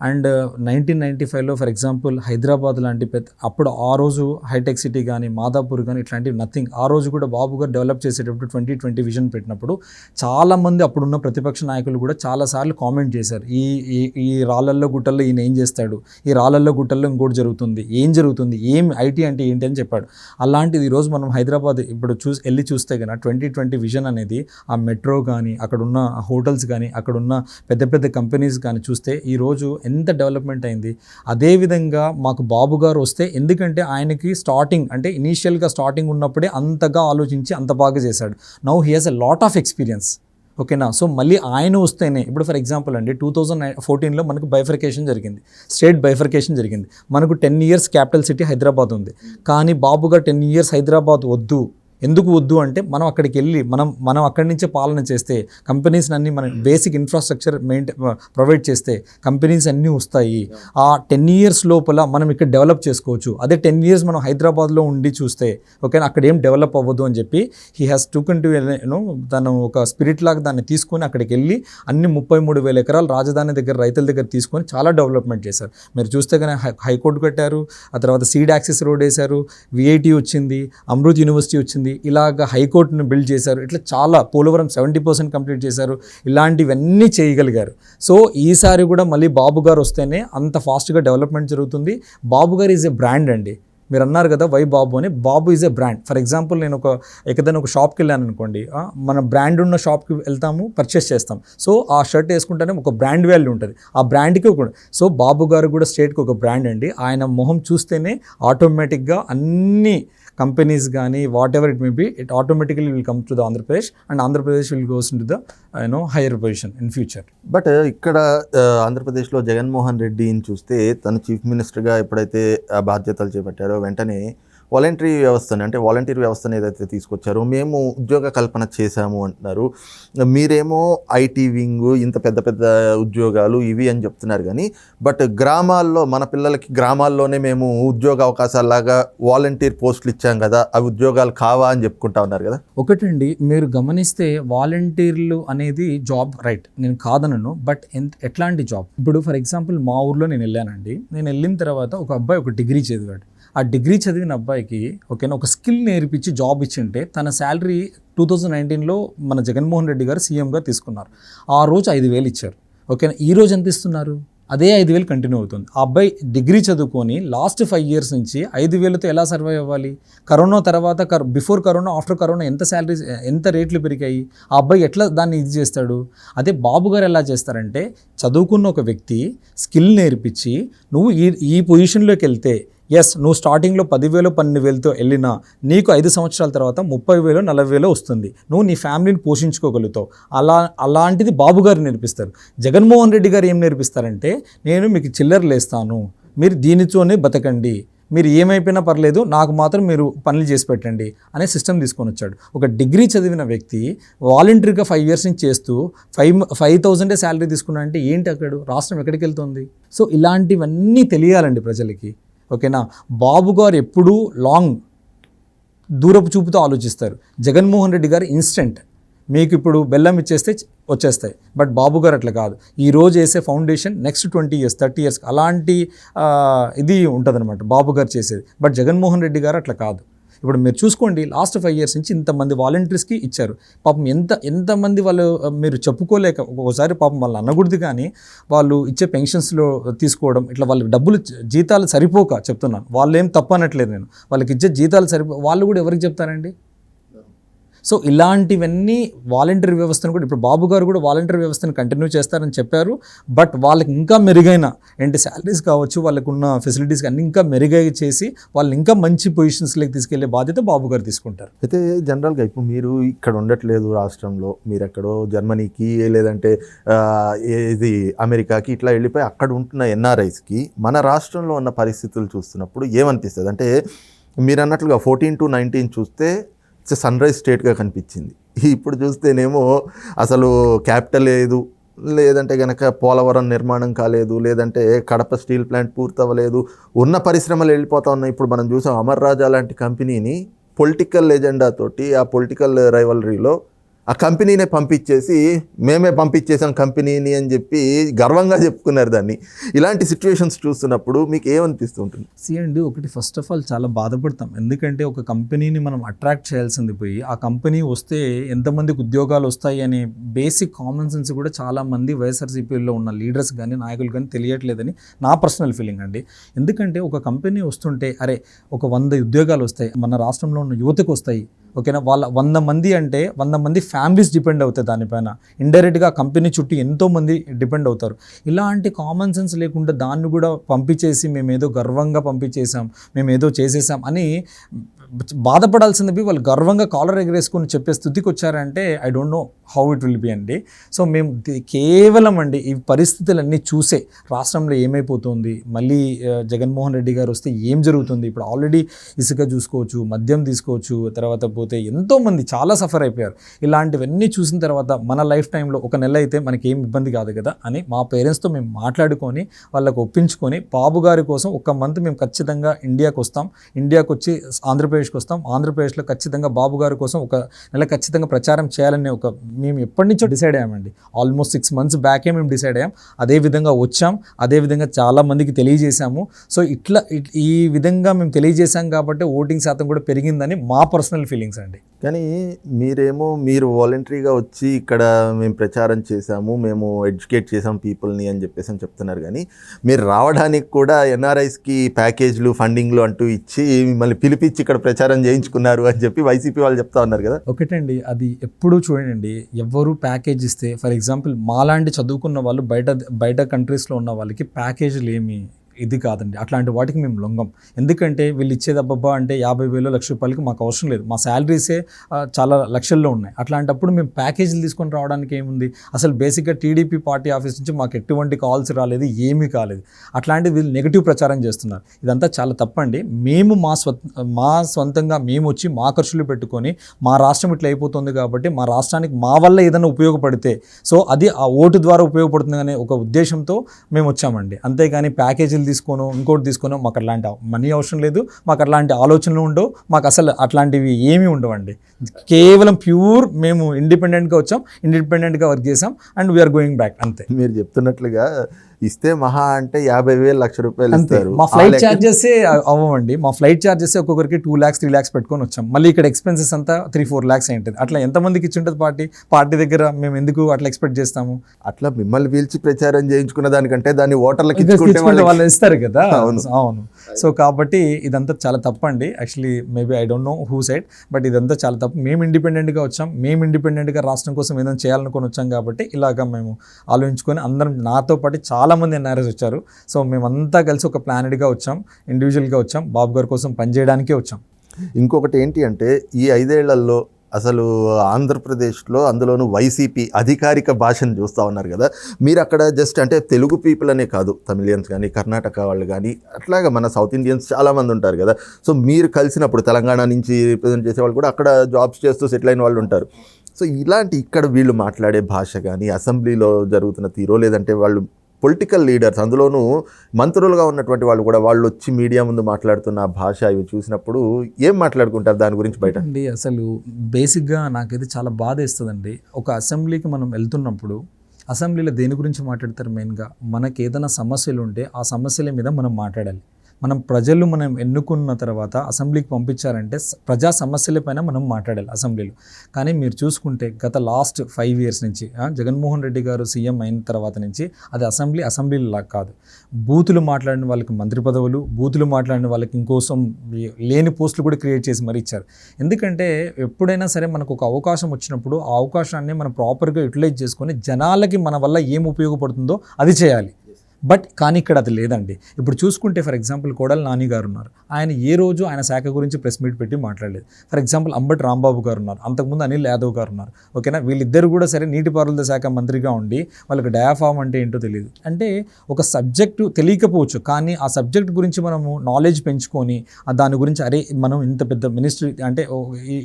S2: అండ్ నైన్టీన్ నైంటీ ఫైవ్లో ఫర్ ఎగ్జాంపుల్ హైదరాబాద్ లాంటి పెద్ద అప్పుడు ఆ రోజు హైటెక్ సిటీ కానీ మాదాపూర్ కానీ ఇట్లాంటివి నథింగ్ ఆ రోజు కూడా బాబు గారు డెవలప్ చేసేటప్పుడు ట్వంటీ ట్వంటీ విజన్ పెట్టినప్పుడు చాలామంది అప్పుడున్న ప్రతిపక్ష నాయకులు కూడా చాలాసార్లు కామెంట్ చేశారు. ఈ ఈ రాళ్ళల్లో గుట్టల్లో ఈయన ఏం చేస్తాడు? ఈ రాళ్ళల్లో గుట్టల్లో ఇంకోటి జరుగుతుంది. ఏం జరుగుతుంది? ఏం ఐటీ అంటే ఏంటి అని చెప్పాడు. అలాంటిది ఈరోజు మనం హైదరాబాద్ ఇప్పుడు చూసి వెళ్ళి చూస్తే కనుక ట్వంటీ ట్వంటీ విజన్ అనేది ఆ మెట్రో కానీ అక్కడున్న హోటల్స్ కానీ అక్కడున్న పెద్ద పెద్ద కంపెనీస్ కానీ చూస్తే ఈరోజు ఎంత డెవలప్మెంట్ అయింది. అదేవిధంగా మాకు బాబు గారు వస్తే ఎందుకంటే ఆయనకి స్టార్టింగ్ అంటే ఇనీషియల్గా స్టార్టింగ్ ఉన్నప్పుడే అంతగా ఆలోచించి అంత బాగా చేశాడు. Now he has a lot of experience ఓకేనా సో మళ్ళీ ఆయన వస్తేనే ఇప్పుడు ఫర్ ఎగ్జాంపుల్ అండి టూ థౌజండ్ ఫోర్టీన్లో మనకు బైఫర్కేషన్ జరిగింది. స్టేట్ బైఫర్కేషన్ జరిగింది. మనకు ten years capital city Hyderabad ఉంది. కానీ బాబుగా టెన్ ఇయర్స్ హైదరాబాద్ వద్దు. ఎందుకు వద్దు అంటే మనం అక్కడికి వెళ్ళి మనం మనం అక్కడి నుంచే పాలన చేస్తే కంపెనీస్ అన్ని మనం బేసిక్ ఇన్ఫ్రాస్ట్రక్చర్ మెయింటైన్ ప్రొవైడ్ చేస్తే కంపెనీస్ అన్నీ వస్తాయి. ఆ టెన్ ఇయర్స్ లోపల మనం ఇక్కడ డెవలప్ చేసుకోవచ్చు. అదే టెన్ ఇయర్స్ మనం హైదరాబాద్లో ఉండి చూస్తే ఓకేనా అక్కడ ఏం డెవలప్ అవ్వదు అని చెప్పి హీ హ్యాస్ టూ కంటూ యూనో తను ఒక స్పిరిట్ లాగా దాన్ని తీసుకొని అక్కడికి వెళ్ళి అన్ని ముప్పై మూడు వేల ఎకరాలు రాజధాని దగ్గర రైతుల దగ్గర తీసుకొని చాలా డెవలప్మెంట్ చేశారు. మీరు చూస్తే కానీ హైకోర్టు కట్టారు ఆ తర్వాత సీడ్ యాక్సెస్ రోడ్ వేశారు విఐటి వచ్చింది అమృత్ యూనివర్సిటీ వచ్చింది ఇలాగ హైకోర్టును బిల్డ్ చేశారు. ఇట్లా చాలా పోలవరం సెవెంటీ పర్సెంట్ కంప్లీట్ చేశారు. ఇలాంటివన్నీ చేయగలిగారు. సో ఈసారి కూడా మళ్ళీ బాబు గారు వస్తేనే అంత ఫాస్ట్గా డెవలప్మెంట్ జరుగుతుంది. బాబు గారు ఈజ్ ఎ బ్రాండ్ అండి. మీరు అన్నారు కదా వై బాబు అని. Babu is a brand. For example నేను ఒక ఎక్కడైనా ఒక షాప్కి వెళ్ళాను అనుకోండి మన బ్రాండ్ ఉన్న షాప్కి వెళ్తాము పర్చేస్ చేస్తాం. సో ఆ షర్ట్ వేసుకుంటేనే ఒక బ్రాండ్ వాల్యూ ఉంటుంది. ఆ బ్రాండ్కి ఒక సో బాబు గారు కూడా స్టేట్కి ఒక బ్రాండ్ అండి. ఆయన మొహం చూస్తేనే ఆటోమేటిక్గా అన్నీ కంపెనీస్ కానీ whatever it may be it automatically will come to the Andhra Pradesh and Andhra Pradesh will goes into the you know higher position in future
S1: but ఇక్కడ ఆంధ్రప్రదేశ్లో జగన్మోహన్ రెడ్డిని చూస్తే తను చీఫ్ మినిస్టర్గా ఎప్పుడైతే ఆ బాధ్యతలు చేపట్టారో వెంటనే వాలంటరీ వ్యవస్థని అంటే వాలంటీర్ వ్యవస్థను ఏదైతే తీసుకొచ్చారో మేము ఉద్యోగ కల్పన చేశాము అంటున్నారు. మీరేమో ఐటీ వింగ్ ఇంత పెద్ద పెద్ద ఉద్యోగాలు ఇవి అని చెప్తున్నారు కానీ బట్ గ్రామాల్లో మన పిల్లలకి గ్రామాల్లోనే మేము ఉద్యోగ అవకాశాలాగా వాలంటీర్ పోస్టులు ఇచ్చాం కదా అవి ఉద్యోగాలు కావా అని చెప్పుకుంటా ఉన్నారు కదా?
S2: ఒకటండి మీరు గమనిస్తే వాలంటీర్లు అనేది జాబ్ రైట్ నేను కాదనను బట్ ఎంత ఎట్లాంటి జాబ్? ఇప్పుడు ఫర్ ఎగ్జాంపుల్ మా ఊర్లో నేను వెళ్ళానండి నేను వెళ్ళిన తర్వాత ఒక అబ్బాయి ఒక డిగ్రీ చదివాడు. ఆ డిగ్రీ చదివిన అబ్బాయికి ఓకేనా ఒక స్కిల్ నేర్పించి జాబ్ ఇచ్చింటే తన శాలరీ టూ థౌజండ్ నైన్టీన్లో మన జగన్మోహన్ రెడ్డి గారు సీఎంగా తీసుకున్నారు. ఆ రోజు ఐదు వేలు ఇచ్చారు. ఓకేనా ఈ రోజు ఎంత ఇస్తున్నారు? అదే ఐదు వేలు కంటిన్యూ అవుతుంది. ఆ అబ్బాయి డిగ్రీ చదువుకొని లాస్ట్ ఫైవ్ ఇయర్స్ నుంచి ఐదు వేలతో ఎలా సర్వైవ్ అవ్వాలి? కరోనా తర్వాత కర్ బిఫోర్ కరోనా ఆఫ్టర్ కరోనా ఎంత శాలరీస్ ఎంత రేట్లు పెరిగాయి? ఆ అబ్బాయి ఎట్లా దాన్ని ఇది చేస్తాడు? అదే బాబు గారు ఎలా చేస్తారంటే చదువుకున్న ఒక వ్యక్తి స్కిల్ నేర్పించి నువ్వు ఈ ఈ పొజిషన్లోకి వెళ్తే ఎస్ నువ్వు స్టార్టింగ్లో పదివేలు పన్నెండు వేలతో వెళ్ళినా నీకు ఐదు సంవత్సరాల తర్వాత ముప్పై వేలు నలభై వేలు వస్తుంది. నువ్వు నీ ఫ్యామిలీని పోషించుకోగలుగుతావు. అలా అలాంటిది బాబు గారు నేర్పిస్తారు. జగన్మోహన్ రెడ్డి గారు ఏం నేర్పిస్తారంటే నేను మీకు చిల్లరలు వేస్తాను మీరు దీనితోనే బతకండి. మీరు ఏమైపోయినా పర్లేదు నాకు మాత్రం మీరు పనులు చేసి పెట్టండి అనే సిస్టమ్ తీసుకొని వచ్చాడు. ఒక డిగ్రీ చదివిన వ్యక్తి వాలంటరీగా ఫైవ్ ఇయర్స్ నుంచి చేస్తూ ఫైవ్ ఫైవ్ థౌజండే శాలరీ తీసుకున్నా అంటే ఏంటి అక్కడ? రాష్ట్రం ఎక్కడికి వెళ్తుంది? సో ఇలాంటివన్నీ తెలియాలండి ప్రజలకి. ఓకేనా? బాబు గారు ఎప్పుడూ లాంగ్ దూరపు చూపుతో ఆలోచిస్తారు. జగన్మోహన్ రెడ్డి గారు ఇన్స్టెంట్. మీకు ఇప్పుడు బెల్లం ఇచ్చేస్తే వచ్చేస్తాయి. బట్ బాబు గారు అట్లా కాదు. ఈ రోజు వేసే foundation next twenty years thirty years అలాంటి ఇది ఉంటుందన్నమాట. బాబు గారు చేసేది. బట్ జగన్మోహన్ రెడ్డి గారు అట్లా కాదు. ఇప్పుడు మీరు చూసుకోండి లాస్ట్ ఫైవ్ ఇయర్స్ నుంచి ఇంతమంది వాలంటీర్స్కి ఇచ్చారు. పాపం ఎంత ఎంతమంది వాళ్ళు మీరు చెప్పుకోలేక ఒకసారి పాపం వాళ్ళు అనకూడదు కానీ వాళ్ళు ఇచ్చే పెన్షన్స్లో తీసుకోవడం ఇట్లా వాళ్ళు డబ్బులు జీతాలు సరిపోక చెప్తున్నాను. వాళ్ళు ఏం తప్పనట్లేదు నేను. వాళ్ళకి ఇచ్చే జీతాలు సరిపో వాళ్ళు కూడా ఎవరికి చెప్తారండి? సో ఇలాంటివన్నీ వాలంటీర్ వ్యవస్థను కూడా ఇప్పుడు బాబు గారు కూడా వాలంటీర్ వ్యవస్థను కంటిన్యూ చేస్తారని చెప్పారు. బట్ వాళ్ళకి ఇంకా మెరుగైన ఏంటి శాలరీస్ కావచ్చు వాళ్ళకు ఉన్న ఫెసిలిటీస్ అన్ని ఇంకా మెరుగై చేసి వాళ్ళు ఇంకా మంచి పొజిషన్స్లోకి తీసుకెళ్ళే బాధ్యత బాబు గారు తీసుకుంటారు.
S1: అయితే జనరల్గా ఇప్పుడు మీరు ఇక్కడ ఉండట్లేదు రాష్ట్రంలో మీరు ఎక్కడో జర్మనీకి లేదంటే ఇది అమెరికాకి ఇట్లా వెళ్ళిపోయి అక్కడ ఉంటున్న ఎన్ఆర్ఐస్కి మన రాష్ట్రంలో ఉన్న పరిస్థితులు చూస్తున్నప్పుడు ఏమనిపిస్తుంది? అంటే మీరు అన్నట్లుగా ఫోర్టీన్ టు నైన్టీన్ చూస్తే సన్ రైజ్ స్టేట్గా కనిపించింది. ఇప్పుడు చూస్తేనేమో అసలు క్యాపిటల్ లేదు లేదంటే కనుక పోలవరం నిర్మాణం కాలేదు లేదంటే కడప స్టీల్ ప్లాంట్ పూర్తవ్వలేదు ఉన్న పరిశ్రమలు వెళ్ళిపోతా ఉన్నాయి. ఇప్పుడు మనం చూసాం అమర్ రాజా లాంటి కంపెనీని పొలిటికల్ ఎజెండా తోటి ఆ పొలిటికల్ రైవలరీలో ఆ కంపెనీనే పంపించేసి మేమే పంపించేసాం కంపెనీని అని చెప్పి గర్వంగా చెప్పుకున్నారు దాన్ని. ఇలాంటి సిచ్యువేషన్స్ చూస్తున్నప్పుడు మీకు ఏమనిపిస్తుంటుంది
S2: సి అండి ఒకటి ఫస్ట్ ఆఫ్ ఆల్ చాలా బాధపడతాం. ఎందుకంటే ఒక కంపెనీని మనం అట్రాక్ట్ చేయాల్సింది పోయి ఆ కంపెనీ వస్తే ఎంతమందికి ఉద్యోగాలు వస్తాయి అనే బేసిక్ కామన్ సెన్స్ కూడా చాలా మంది వైఎస్ఆర్సీపీలో ఉన్న లీడర్స్ కానీ నాయకులు కానీ తెలియట్లేదని నా పర్సనల్ ఫీలింగ్ అండి. ఎందుకంటే ఒక కంపెనీ వస్తుంటే అరే ఒక వంద ఉద్యోగాలు వస్తాయి మన రాష్ట్రంలో ఉన్న యువతకు వస్తాయి ఓకేనా? వాళ్ళ వంద మంది అంటే వంద మంది ఫ్యామిలీస్ డిపెండ్ అవుతాయి దానిపైన ఇండైరెక్ట్గా కంపెనీ చుట్టూ ఎంతోమంది డిపెండ్ అవుతారు. ఇలాంటి కామన్ సెన్స్ లేకుండా దాన్ని కూడా పంపించేసి మేము ఏదో గర్వంగా పంపించేసాం మేము ఏదో చేసేసాం అని బాధపడాల్సింది వాళ్ళు గర్వంగా కాలర్ ఎగరేసుకొని చెప్పే స్థుతికి వచ్చారంటే I don't know how it will be అండి. సో మేము కేవలం అండి ఈ పరిస్థితులన్నీ చూసే రాష్ట్రంలో ఏమైపోతుంది మళ్ళీ జగన్మోహన్ రెడ్డి గారు వస్తే ఏం జరుగుతుంది? ఇప్పుడు ఆల్రెడీ ఇసుక చూసుకోవచ్చు మద్యం తీసుకోవచ్చు తర్వాత పోతే ఎంతోమంది చాలా సఫర్ అయిపోయారు. ఇలాంటివన్నీ చూసిన తర్వాత మన లైఫ్ టైంలో ఒక నెల అయితే మనకి ఏం ఇబ్బంది కాదు కదా అని మా పేరెంట్స్తో మేము మాట్లాడుకొని వాళ్ళకు ఒప్పించుకొని బాబు గారి కోసం ఒక మంత్ మేము ఖచ్చితంగా ఇండియాకి వస్తాం ఇండియాకి వచ్చి ఆంధ్రప్రదేశ్ ఆంధ్రప్రదేశ్కి వస్తాం. ఆంధ్రప్రదేశ్లో ఖచ్చితంగా బాబు గారి కోసం ఒక నెల ఖచ్చితంగా ప్రచారం చేయాలని ఒక మేము ఎప్పటి నుంచో డిసైడ్ అయ్యామండి. ఆల్మోస్ట్ సిక్స్ మంత్స్ బ్యాకే మేము డిసైడ్ అయ్యాం. అదే విధంగా వచ్చాం. అదే విధంగా చాలా మందికి తెలియజేశాము. సో ఇట్లా ఈ విధంగా మేము తెలియజేశాం కాబట్టి ఓటింగ్ శాతం కూడా పెరిగిందని మా పర్సనల్ ఫీలింగ్స్ అండి.
S1: కానీ మీరేమో మీరు వాలంటరీగా వచ్చి ఇక్కడ మేము ప్రచారం చేశాము మేము ఎడ్యుకేట్ చేసాం పీపుల్ని అని చెప్పేసి అని చెప్తున్నారు. కానీ మీరు రావడానికి కూడా ఎన్ఆర్ఐస్కి ప్యాకేజ్లు ఫండింగ్లు అంటూ ఇచ్చి మిమ్మల్ని పిలిపించి ఇక్కడ ప్రచారం చేయించుకున్నారు అని చెప్పి వైసీపీ వాళ్ళు చెప్తా ఉన్నారు కదా.
S2: ఒకటండి అది ఎప్పుడూ చూడండి ఎవరు ప్యాకేజ్ ఇస్తే ఫర్ ఎగ్జాంపుల్ మాలాంటి చదువుకున్న వాళ్ళు బయట బయట కంట్రీస్లో ఉన్న వాళ్ళకి ప్యాకేజీలు ఏమి ఇది కాదండి. అట్లాంటి వాటికి మేము లొంగం. ఎందుకంటే వీళ్ళు ఇచ్చేది అబ్బబ్బా అంటే యాభై వేలు లక్ష రూపాయలకి మాకు అవసరం లేదు. మా శాలరీసే చాలా లక్షల్లో ఉన్నాయి. అట్లాంటప్పుడు మేము ప్యాకేజీలు తీసుకొని రావడానికి ఏముంది? అసలు బేసిక్గా టీడీపీ పార్టీ ఆఫీస్ నుంచి మాకు ఎటువంటి కాల్స్ రాలేదు ఏమీ కాలేదు. అట్లాంటి వీళ్ళు నెగిటివ్ ప్రచారం చేస్తున్నారు. ఇదంతా చాలా తప్పండి. మేము మా స్వ మా సొంతంగా మేము వచ్చి మా ఖర్చులు పెట్టుకొని మా రాష్ట్రం ఇట్లా అయిపోతుంది కాబట్టి మా రాష్ట్రానికి మా వల్ల ఏదైనా ఉపయోగపడితే సో అది ఆ ఓటు ద్వారా ఉపయోగపడుతుంది అనే ఒక ఉద్దేశంతో మేము వచ్చామండి. అంతేగాని ప్యాకేజీలు తీసుకోను ఇంకోటి తీసుకోను మాకు అట్లాంటి మనీ అవసరం లేదు మాకు అట్లాంటి ఆలోచనలు ఉండవు మాకు అసలు అట్లాంటివి ఏమీ ఉండవండి. కేవలం ప్యూర్ మేము ఇండిపెండెంట్గా వచ్చాం ఇండిపెండెంట్గా వర్క్ చేసాం అండ్ వీఆర్ గోయింగ్ బ్యాక్ అంతే.
S1: మీరు చెప్తున్నట్లుగా ఇస్తే మహా అంటే యాభై వేలు లక్ష రూపాయలు ఇస్తారు.
S2: మా ఫ్లైట్ ఛార్జెస్ అవ్వండి మా ఫ్లైట్ ఛార్జెస్ ఒక్కొక్కరికి టూ ల్యాక్స్ త్రీ ల్యాక్స్ పెట్టుకొని వచ్చాం. మళ్ళీ ఇక్కడ ఎక్స్పెన్సెస్ అంతా త్రీ ఫోర్ ల్యాక్స్ ఏంటిది అట్లా ఎంతమందికి ఇచ్చి ఉంటుంది పార్టీ? పార్టీ దగ్గర మేము ఎందుకు అట్లా ఎక్స్పెక్ట్ చేస్తాము?
S1: అట్లా మిమ్మల్ని పిలిచి ప్రచారం చేయించుకున్న దానికంటే దాన్ని ఓటర్లకు
S2: ఇస్తారు కదా.
S1: అవును.
S2: అవును. సో కాబట్టి ఇదంతా చాలా తప్పండి. Actually maybe I don't know who side but ఇదంతా చాలా తప్పు. మేము ఇండిపెండెంట్గా వచ్చాం. మేము ఇండిపెండెంట్గా రాష్ట్రం కోసం ఏదైనా చేయాలనుకొని వచ్చాం కాబట్టి ఇలాగ మేము ఆలోచించుకొని అందరం నాతో పాటు చాలా మంది ఎన్ఆర్ఎస్ వచ్చారు. సో మేమంతా కలిసి ఒక ప్లానెడ్గా వచ్చాం. ఇండివిజువల్గా వచ్చాం. బాబు గారి కోసం పనిచేయడానికే వచ్చాం.
S1: ఇంకొకటి ఏంటి అంటే ఈ ఐదేళ్ళలో అసలు ఆంధ్రప్రదేశ్లో అందులోనూ వైసీపీ అధికారిక భాషను చూస్తూ ఉన్నారు కదా. మీరు అక్కడ జస్ట్ అంటే తెలుగు పీపుల్ అనే కాదు తమిళియన్స్ కానీ కర్ణాటక వాళ్ళు కానీ అట్లాగా మన సౌత్ ఇండియన్స్ చాలామంది ఉంటారు కదా. సో మీరు కలిసినప్పుడు తెలంగాణ నుంచి రిప్రజెంట్ చేసే వాళ్ళు కూడా అక్కడ జాబ్స్ చేస్తూ సెటిల్ అయిన వాళ్ళు ఉంటారు. సో ఇలాంటి ఇక్కడ వీళ్ళు మాట్లాడే భాష కానీ అసెంబ్లీలో జరుగుతున్న తీరో లేదంటే వాళ్ళు పొలిటికల్ లీడర్స్ అందులోనూ మంత్రులుగా ఉన్నటువంటి వాళ్ళు కూడా వాళ్ళు వచ్చి మీడియా ముందు మాట్లాడుతున్న భాష ఇవి చూసినప్పుడు ఏం మాట్లాడుకుంటారు దాని గురించి బయట?
S2: అండి అసలు బేసిక్గా నాకైతే చాలా బాధ ఇస్తుందండి ఒక అసెంబ్లీకి మనం వెళ్తున్నప్పుడు అసెంబ్లీలో దేని గురించి మాట్లాడతారు మెయిన్గా మనకి ఏదైనా సమస్యలు ఉంటే ఆ సమస్యల మీద మనం మాట్లాడాలి. మనం ప్రజలు మనం ఎన్నుకున్న తర్వాత అసెంబ్లీకి పంపించారంటే ప్రజా సమస్యలపైన మనం మాట్లాడాలి అసెంబ్లీలో. కానీ మీరు చూసుకుంటే గత లాస్ట్ ఫైవ్ ఇయర్స్ నుంచి జగన్మోహన్ రెడ్డి గారు సీఎం అయిన తర్వాత నుంచి అది అసెంబ్లీ అసెంబ్లీలా కాదు. బూతులు మాట్లాడిన వాళ్ళకి మంత్రి పదవులు బూతులు మాట్లాడిన వాళ్ళకి ఇంకోసం లేని పోస్టులు కూడా క్రియేట్ చేసి మరీ ఇచ్చారు. ఎందుకంటే ఎప్పుడైనా సరే మనకు ఒక అవకాశం వచ్చినప్పుడు ఆ అవకాశాన్ని మనం ప్రాపర్గా యూటిలైజ్ చేసుకొని జనాలకి మన వల్ల ఏం ఉపయోగపడుతుందో అది చేయాలి. బట్ కానీ ఇక్కడ అది లేదండి. ఇప్పుడు చూసుకుంటే ఫర్ ఎగ్జాంపుల్ కోడల నాని గారు ఉన్నారు ఆయన ఏ రోజు ఆయన శాఖ గురించి ప్రెస్ మీట్ పెట్టి మాట్లాడలేదు. ఫర్ ఎగ్జాంపుల్ అంబటి రాంబాబు గారు ఉన్నారు అంతకుముందు అనిల్ యాదవ్ గారు ఉన్నారు ఓకేనా? వీళ్ళిద్దరు కూడా సరే నీటిపారుదల శాఖ మంత్రిగా ఉండి వాళ్ళకి డయాఫామ్ అంటే ఏంటో తెలియదు అంటే ఒక సబ్జెక్టు తెలియకపోవచ్చు. కానీ ఆ సబ్జెక్ట్ గురించి మనము నాలెడ్జ్ పెంచుకొని దాని గురించి అరే మనం ఇంత పెద్ద మినిస్ట్రీ అంటే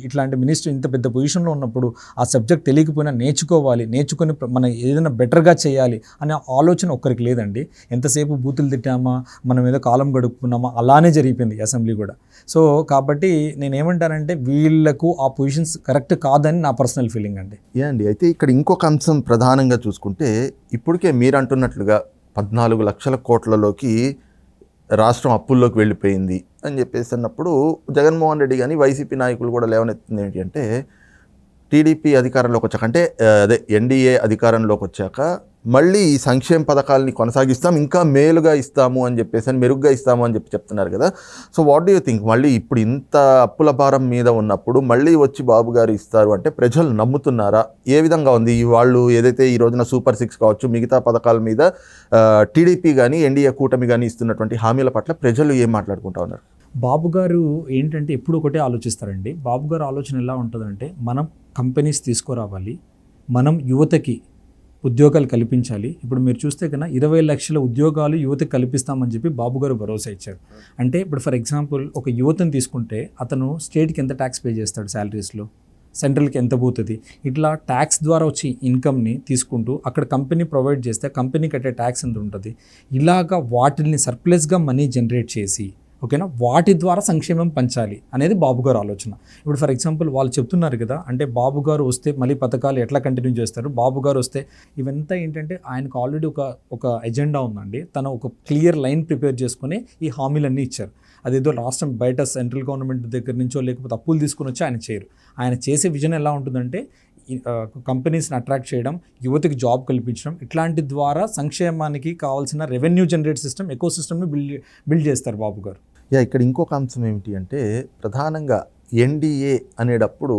S2: ఇట్లాంటి మినిస్ట్రీ ఇంత పెద్ద పొజిషన్లో ఉన్నప్పుడు ఆ సబ్జెక్ట్ తెలియకపోయినా నేర్చుకోవాలి. నేర్చుకొని మనం ఏదైనా బెటర్గా చేయాలి అనే ఆలోచన ఒక్కరికి లేదండి. ఎంతసేపు బూతులు తిట్టామా మనం ఏదో కాలం గడుపుకున్నామా అలానే జరిగిపోయింది అసెంబ్లీ కూడా. సో కాబట్టి నేను ఏమంటానంటే వీళ్ళకు ఆ పొజిషన్స్ కరెక్ట్ కాదని నా పర్సనల్ ఫీలింగ్ అండి.
S1: ఏ అండి. అయితే ఇక్కడ ఇంకొక అంశం ప్రధానంగా చూసుకుంటే ఇప్పటికే మీరు అంటున్నట్లుగా పద్నాలుగు లక్షల కోట్లలోకి రాష్ట్రం అప్పుల్లోకి వెళ్ళిపోయింది అని చెప్పేసి అన్నప్పుడు జగన్మోహన్ రెడ్డి కానీ వైసీపీ నాయకులు కూడా లేవనెత్తింది ఏంటి అంటే టీడీపీ అధికారంలోకి వచ్చాక అంటే అదే ఎన్డీఏ అధికారంలోకి వచ్చాక మళ్ళీ ఈ సంక్షేమ పథకాలని కొనసాగిస్తాం ఇంకా మేలుగా ఇస్తాము అని చెప్పేసి అని మెరుగ్గా ఇస్తాము అని చెప్పి చెప్తున్నారు కదా. So what do you think మళ్ళీ ఇప్పుడు ఇంత అప్పుల భారం మీద ఉన్నప్పుడు మళ్ళీ వచ్చి బాబు గారు ఇస్తారు అంటే ప్రజలు నమ్ముతున్నారా? ఏ విధంగా ఉంది? ఈ వాళ్ళు ఏదైతే ఈ రోజున సూపర్ సిక్స్ కావచ్చు మిగతా పథకాల మీద టీడీపీ కానీ ఎన్డీఏ కూటమి కానీ ఇస్తున్నటువంటి హామీల పట్ల ప్రజలు ఏం మాట్లాడుకుంటా ఉన్నారు?
S2: బాబు గారు ఏంటంటే ఎప్పుడు ఒకటే ఆలోచిస్తారండి. బాబు గారు ఆలోచన ఎలా ఉంటుందంటే మనం కంపెనీస్ తీసుకురావాలి మనం యువతకి ఉద్యోగాలు కల్పించాలి. ఇప్పుడు మీరు చూస్తే కన్నా ఇరవై లక్షల ఉద్యోగాలు యువతకి కల్పిస్తామని చెప్పి బాబు గారు భరోసా ఇచ్చారు. అంటే ఇప్పుడు ఫర్ ఎగ్జాంపుల్ ఒక యువతను తీసుకుంటే అతను స్టేట్కి ఎంత ట్యాక్స్ పే చేస్తాడు శాలరీస్లో సెంట్రల్కి ఎంత పోతుంది? ఇట్లా ట్యాక్స్ ద్వారా వచ్చే ఇన్కమ్ని తీసుకుంటూ అక్కడ కంపెనీ ప్రొవైడ్ చేస్తే కంపెనీ కట్టే ట్యాక్స్ ఎంత ఉంటుంది? ఇలాగా వాటిని సర్ప్లస్గా మనీ జనరేట్ చేసి ఓకేనా? వాటి ద్వారా సంక్షేమం పంచాలి అనేది బాబు గారు ఆలోచన. ఇప్పుడు ఫర్ ఎగ్జాంపుల్ వాళ్ళు చెప్తున్నారు కదా అంటే బాబు గారు వస్తే మళ్ళీ పథకాలు ఎట్లా కంటిన్యూ చేస్తారు? బాబు గారు వస్తే ఇవంతా ఏంటంటే ఆయనకు ఆల్రెడీ ఒక ఒక ఎజెండా ఉందండి. తన ఒక క్లియర్ లైన్ ప్రిపేర్ చేసుకుని ఈ హామీలన్నీ ఇచ్చారు. అదేదో రాష్ట్రం బయట సెంట్రల్ గవర్నమెంట్ దగ్గర నుంచో లేకపోతే అప్పులు తీసుకుని వచ్చి ఆయన చేయరు. ఆయన చేసే విజన్ ఎలా ఉంటుందంటే కంపెనీస్ని అట్రాక్ట్ చేయడం యువతకి జాబ్ కల్పించడం ఇట్లాంటి ద్వారా సంక్షేమానికి కావాల్సిన రెవెన్యూ జనరేట్ సిస్టమ్ ఎకో సిస్టమ్ని బిల్డ్ బిల్డ్ చేస్తారు బాబు గారు.
S1: యా ఇక్కడ ఇంకొక అంశం ఏమిటి అంటే ప్రధానంగా ఎన్డీఏ అనేటప్పుడు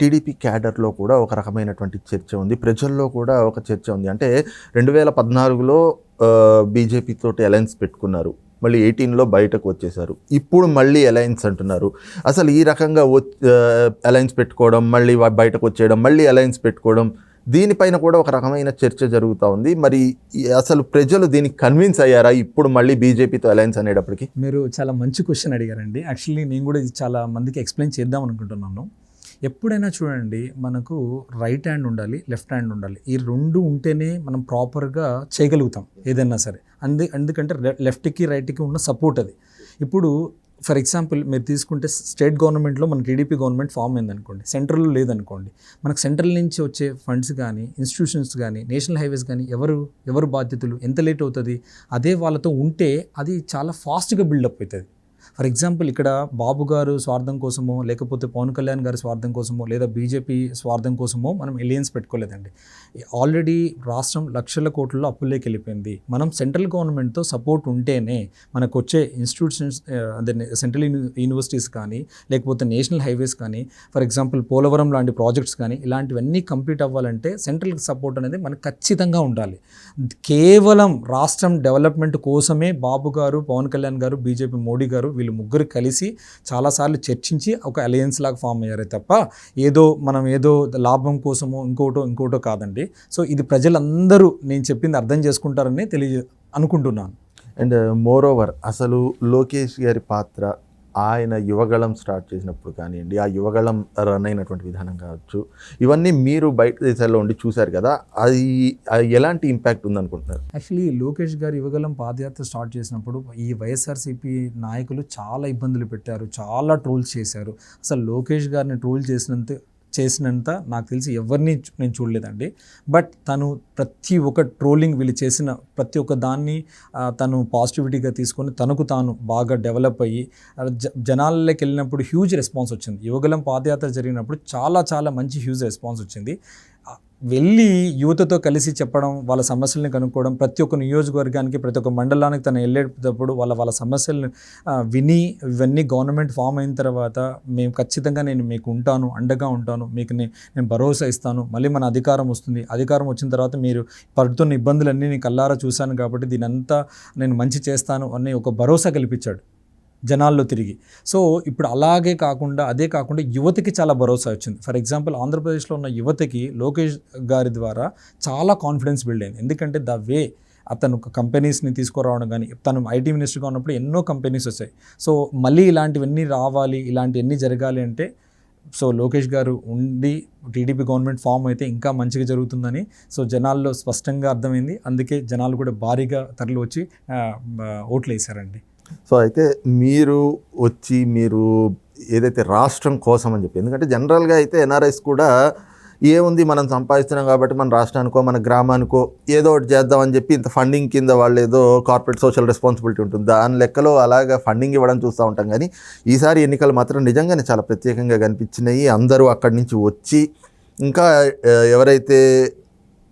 S1: టీడీపీ క్యాడర్లో కూడా ఒక రకమైనటువంటి చర్చ ఉంది. ప్రజల్లో కూడా ఒక చర్చ ఉంది. అంటే రెండు వేల పద్నాలుగులో బీజేపీ తోటి అలయన్స్ పెట్టుకున్నారు. మళ్ళీ ఎయిటీన్లో బయటకు వచ్చేసారు. ఇప్పుడు మళ్ళీ అలయన్స్ అంటున్నారు. అసలు ఈ రకంగా అలయన్స్ పెట్టుకోవడం మళ్ళీ బయటకు వచ్చేయడం మళ్ళీ అలయన్స్ పెట్టుకోవడం దీనిపైన కూడా ఒక రకమైన చర్చ జరుగుతూ ఉంది. మరి అసలు ప్రజలు దీనికి కన్విన్స్ అయ్యారా? ఇప్పుడు మళ్ళీ బీజేపీతో అలయన్స్ అనేటప్పటికి?
S2: మీరు చాలా మంచి క్వశ్చన్ అడిగారండి. యాక్చువల్లీ నేను కూడా ఇది చాలా మందికి ఎక్స్ప్లెయిన్ చేద్దాం అనుకుంటున్నాను. ఎప్పుడైనా చూడండి మనకు రైట్ హ్యాండ్ ఉండాలి లెఫ్ట్ హ్యాండ్ ఉండాలి. ఈ రెండు ఉంటేనే మనం ప్రాపర్గా చేయగలుగుతాం ఏదైనా సరే. అందు ఎందుకంటే లెఫ్ట్కి రైట్కి ఉన్న సపోర్ట్ అది. ఇప్పుడు ఫర్ ఎగ్జాంపుల్ మీరు తీసుకుంటే స్టేట్ గవర్నమెంట్లో మన టీడీపీ గవర్నమెంట్ ఫామ్ అయిందనుకోండి సెంట్రల్లో లేదనుకోండి మనకు సెంట్రల్ నుంచి వచ్చే ఫండ్స్ కానీ ఇన్స్టిట్యూషన్స్ కానీ నేషనల్ హైవేస్ కానీ ఎవరు ఎవరు బాధ్యతలు ఎంత లేట్ అవుతుంది అదే వాళ్ళతో ఉంటే అది చాలా ఫాస్ట్గా బిల్డప్ అవుతుంది. ఫర్ ఎగ్జాంపుల్ ఇక్కడ బాబు గారు స్వార్థం కోసమో లేకపోతే పవన్ కళ్యాణ్ గారి స్వార్థం కోసమో లేదా బీజేపీ స్వార్థం కోసమో మనం ఎలియన్స్ పెట్టుకోలేదండి. ఆల్రెడీ రాష్ట్రం లక్షల కోట్లలో అప్పుల్లోకి వెళ్ళిపోయింది. మనం సెంట్రల్ గవర్నమెంట్తో సపోర్ట్ ఉంటేనే మనకు వచ్చే ఇన్స్టిట్యూషన్స్ అదే సెంట్రల్ యూనివర్సిటీస్ కానీ లేకపోతే నేషనల్ హైవేస్ కానీ ఫర్ ఎగ్జాంపుల్ పోలవరం లాంటి ప్రాజెక్ట్స్ కానీ ఇలాంటివన్నీ కంప్లీట్ అవ్వాలంటే సెంట్రల్ సపోర్ట్ అనేది మనకు ఖచ్చితంగా ఉండాలి. కేవలం రాష్ట్రం డెవలప్మెంట్ కోసమే బాబు గారు పవన్ కళ్యాణ్ గారు బీజేపీ మోడీ గారు వీళ్ళు ముగ్గురు కలిసి చాలాసార్లు చర్చించి ఒక అలయన్స్ లాగా ఫామ్ అయ్యారే తప్ప ఏదో మనం ఏదో లాభం కోసమో ఇంకోటో ఇంకోటో కాదండి. సో ఇది ప్రజలందరూ నేను చెప్పింది అర్థం చేసుకుంటారని తెలియ అనుకుంటున్నాను.
S1: అండ్ మోర్ ఓవర్ అసలు లోకేష్ గారి పాత్ర ఆయన యువగళం స్టార్ట్ చేసినప్పుడు కానివ్వండి ఆ యువగళం రన్ అయినటువంటి విధానం కావచ్చు ఇవన్నీ మీరు బయట దేశాల్లో ఉండి చూశారు కదా అది అది ఎలాంటి ఇంపాక్ట్ ఉందనుకుంటున్నారు?
S2: యాక్చువల్లీ లోకేష్ గారు యువగళం పాదయాత్ర స్టార్ట్ చేసినప్పుడు ఈ వైఎస్ఆర్సీపీ నాయకులు చాలా ఇబ్బందులు పెట్టారు చాలా ట్రోల్స్ చేశారు. అసలు లోకేష్ గారిని ట్రోల్ చేసినంత చేసినంత నాకు తెలిసి ఎవరిని నేను చూడలేదండి. బట్ తను ప్రతి ఒక్క ట్రోలింగ్ వీళ్ళు చేసిన ప్రతి ఒక్క దాన్ని తను పాజిటివిటీగా తీసుకొని తనకు తాను బాగా డెవలప్ అయ్యి జ జనాల్లోకి వెళ్ళినప్పుడు హ్యూజ్ రెస్పాన్స్ వచ్చింది. యువగలం పాదయాత్ర జరిగినప్పుడు చాలా చాలా మంచి హ్యూజ్ రెస్పాన్స్ వచ్చింది. వెళ్ళి యువతతో కలిసి చెప్పడం వాళ్ళ సమస్యలను కనుక్కోవడం ప్రతి ఒక్క నియోజకవర్గానికి ప్రతి ఒక్క మండలానికి తను వెళ్ళేటప్పుడు వాళ్ళ వాళ్ళ సమస్యలను విని ఇవన్నీ గవర్నమెంట్ ఫామ్ అయిన తర్వాత మేము ఖచ్చితంగా నేను మీకు ఉంటాను అండగా ఉంటాను మీకు నేను భరోసా ఇస్తాను మళ్ళీ మన అధికారం వస్తుంది. అధికారం వచ్చిన తర్వాత మీరు పడుతున్న ఇబ్బందులన్నీ నేను కల్లారా చూశాను కాబట్టి దీనంతా నేను మంచి చేస్తాను అని ఒక భరోసా కల్పించాడు. జనాల్లో తిరిగి. సో ఇప్పుడు అలాగే కాకుండా అదే కాకుండా యువతకి చాలా భరోసా వచ్చింది. ఫర్ ఎగ్జాంపుల్ ఆంధ్రప్రదేశ్లో ఉన్న యువతకి లోకేష్ గారి ద్వారా చాలా కాన్ఫిడెన్స్ బిల్డ్ అయింది. ఎందుకంటే ద వే అతను ఒక కంపెనీస్ని తీసుకురావడం కానీ తను ఐటీ మినిస్టర్గా ఉన్నప్పుడు ఎన్నో కంపెనీస్ వచ్చాయి. సో మళ్ళీ ఇలాంటివన్నీ రావాలి ఇలాంటివన్నీ జరగాలి అంటే సో లోకేష్ గారు ఉండి టీడీపీ గవర్నమెంట్ ఫామ్ అయితే ఇంకా మంచిగా జరుగుతుందని సో జనాల్లో స్పష్టంగా అర్థమైంది. అందుకే జనాలు కూడా భారీగా తరలి వచ్చి ఓట్లు వేశారండి
S1: సో అయితే మీరు వచ్చి మీరు ఏదైతే రాష్ట్రం కోసం అని చెప్పి ఎందుకంటే జనరల్గా అయితే ఎన్ఆర్ఐస్ కూడా ఏముంది మనం సంపాదిస్తున్నాం కాబట్టి మన రాష్ట్రానికో మన గ్రామానికో ఏదో ఒకటి చేద్దామని చెప్పి ఇంత ఫండింగ్ కింద వాళ్ళు ఏదో కార్పొరేట్ సోషల్ రెస్పాన్సిబిలిటీ ఉంటుంది. దాని లెక్కలో అలాగా ఫండింగ్ ఇవ్వడం చూస్తూ ఉంటాం. కానీ ఈసారి ఎన్నికలు మాత్రం నిజంగానే చాలా ప్రత్యేకంగా కనిపించినాయి. అందరూ అక్కడి నుంచి వచ్చి ఇంకా ఎవరైతే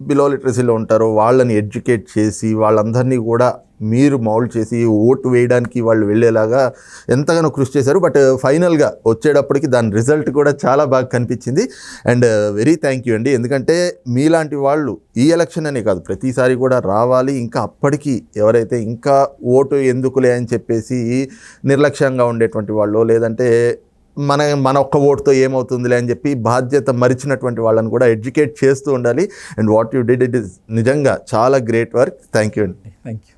S1: బిలో లిటరసీలో ఉంటారో వాళ్ళని ఎడ్యుకేట్ చేసి వాళ్ళందరినీ కూడా మీరు మౌల్డ్ చేసి ఓటు వేయడానికి వాళ్ళు వెళ్ళేలాగా ఎంతగానో కృషి చేశారు. బట్ ఫైనల్గా వచ్చేటప్పటికి దాని రిజల్ట్ కూడా చాలా బాగా కనిపించింది. అండ్ వెరీ థ్యాంక్ యూ అండి. ఎందుకంటే మీలాంటి వాళ్ళు ఈ ఎలక్షన్ అనే కాదు ప్రతిసారి కూడా రావాలి. ఇంకా అప్పటికి ఎవరైతే ఇంకా ఓటు ఎందుకులే అని చెప్పేసి నిర్లక్ష్యంగా ఉండేటువంటి వాళ్ళు లేదంటే మన మన ఒక్క ఓటుతో ఏమవుతుందిలే అని చెప్పి బాధ్యత మరిచినటువంటి వాళ్ళని కూడా ఎడ్యుకేట్ చేస్తూ ఉండాలి. And what you did it is నిజంగా చాలా గ్రేట్ వర్క్ థ్యాంక్ యూ అండి
S2: థ్యాంక్ యూ